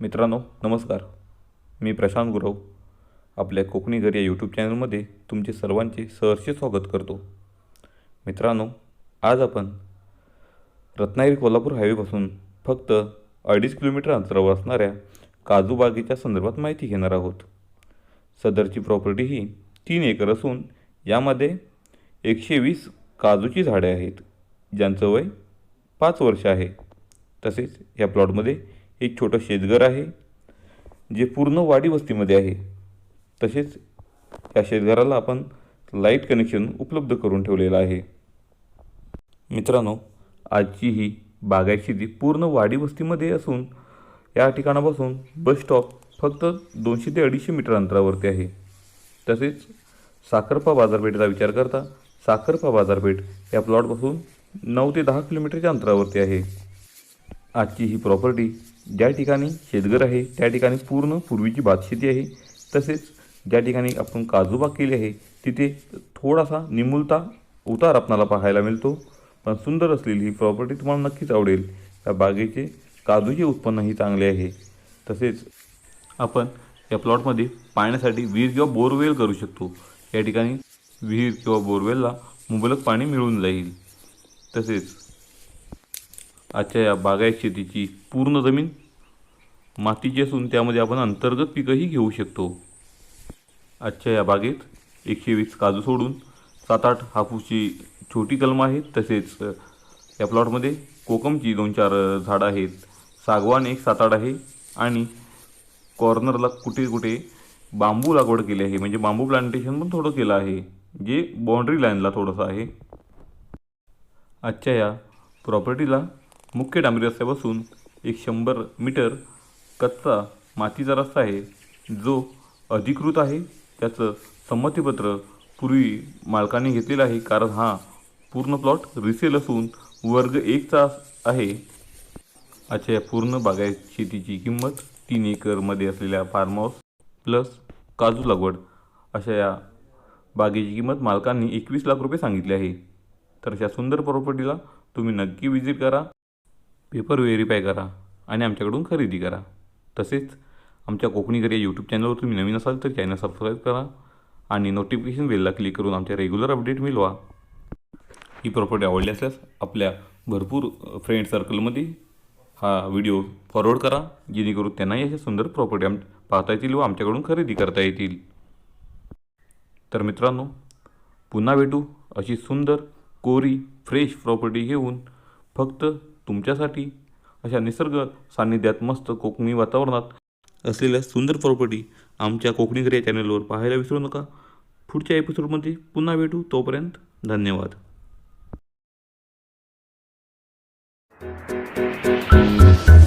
मित्रांनो नमस्कार. मी प्रशांत गुरव. आपल्या कोकणी घर या यूट्यूब चॅनलमध्ये तुमचे सर्वांचे सहर्ष स्वागत करतो. मित्रांनो आज आपण रत्नागिरी कोल्हापूर हायवेपासून फक्त अडीच किलोमीटर अंतरावर असणाऱ्या काजू बागेच्या संदर्भात माहिती घेणार आहोत. सदरची प्रॉपर्टी ही तीन एकर असून यामध्ये एकशे वीस काजूची झाडे आहेत ज्यांचं वय पाच वर्ष आहे. तसेच या प्लॉटमध्ये एक छोटं शेतघर आहे जे पूर्ण वाडी वस्तीमध्ये आहे. तसेच या शेतघराला आपण लाइट कनेक्शन उपलब्ध करून ठेवलेलं आहे. मित्रांनो आजची ही बागायत शेती पूर्ण वाडी वस्तीमध्ये असून या ठिकाणापासून बस स्टॉप फक्त दोनशे ते अडीचशे मीटर अंतरावरती आहे. तसेच साखरपा बाजारपेठेचा विचार करता साखरपा बाजारपेठ या प्लॉटपासून नऊ ते दहा किलोमीटरच्या अंतरावरती आहे. आजची ही प्रॉपर्टी ज्या ठिकाणी शेतघर आहे त्या ठिकाणी पूर्ण पूर्वीची भातशेती आहे. तसेच ज्या ठिकाणी आपण काजूबाग केली आहे तिथे थोडासा निमुलता उतार आपणाला पाहायला मिळतो. पण सुंदर असलेली ही प्रॉपर्टी तुम्हाला नक्कीच आवडेल. या बागेचे काजूचे उत्पन्नही चांगले आहे. तसेच आपण या प्लॉटमध्ये पाण्यासाठी विहीर किंवा बोरवेल करू शकतो. या ठिकाणी विहीर किंवा बोरवेलला मुबलक पाणी मिळून जाईल. तसेच आजच्या या बागायत शेतीची पूर्ण जमीन मातीची असून त्यामध्ये आपण अंतर्गत पिकंही घेऊ शकतो. आजच्या या बागेत एकशे वीस काजू सोडून सात आठ हापूसची छोटी कलमं आहेत. तसेच या प्लॉटमध्ये कोकमची दोन चार झाडं आहेत. सागवान एक सात आठ आहे आणि कॉर्नरला कुठे कुठे बांबू लागवड केली आहे. म्हणजे बांबू प्लांटेशन पण थोडं केलं आहे. जे बाउंड्री लाईनला थोडंसं आहे. आजच्या या प्रॉपर्टीला मुख्य डांबरी रस्त्यापासून एक शंभर मीटर कच्चा मातीचा रस्ता आहे जो अधिकृत आहे. त्याचं संमतीपत्र पूर्वी मालकाने घेतलेलं आहे कारण हा पूर्ण प्लॉट रिसेल असून वर्ग एकचा आहे. अच्छा या पूर्ण बागायत शेतीची किंमत तीन एकरमध्ये असलेल्या फार्म हाऊस प्लस काजू लागवड. अशा या बागेची किंमत मालकांनी एकवीस लाख रुपये सांगितले आहे. तर अशा सुंदर प्रॉपर्टीला तुम्ही नक्की विजिट करा. पेपर व्हेरीफाय करा आणि आमच्याकडून खरेदी करा. तसेच आमच्या कोकणीकर या यूट्यूब चॅनलवर तुम्ही नवीन असाल तर चॅनल सबस्क्राईब करा आणि नोटिफिकेशन बेलला क्लिक करून आमच्या रेग्युलर अपडेट मिळवा. ही प्रॉपर्टी आवडली असल्यास आपल्या भरपूर फ्रेंड सर्कलमध्ये हा व्हिडिओ फॉरवर्ड करा जेणेकरून त्यांनाही अशा सुंदर प्रॉपर्टी आम पाहता येतील व आमच्याकडून खरेदी करता येतील. तर मित्रांनो पुन्हा भेटू अशी सुंदर कोरी फ्रेश प्रॉपर्टी घेऊन फक्त तुमच्यासाठी अशा निसर्ग सान्निध्यात मस्त कोकणी वातावरणात असलेल्या सुंदर प्रॉपर्टी आमच्या कोकणी घरी चॅनलवर पाहायला विसरू नका पुढच्या एपिसोडमध्ये पुन्हा भेटू तोपर्यंत धन्यवाद Thank you.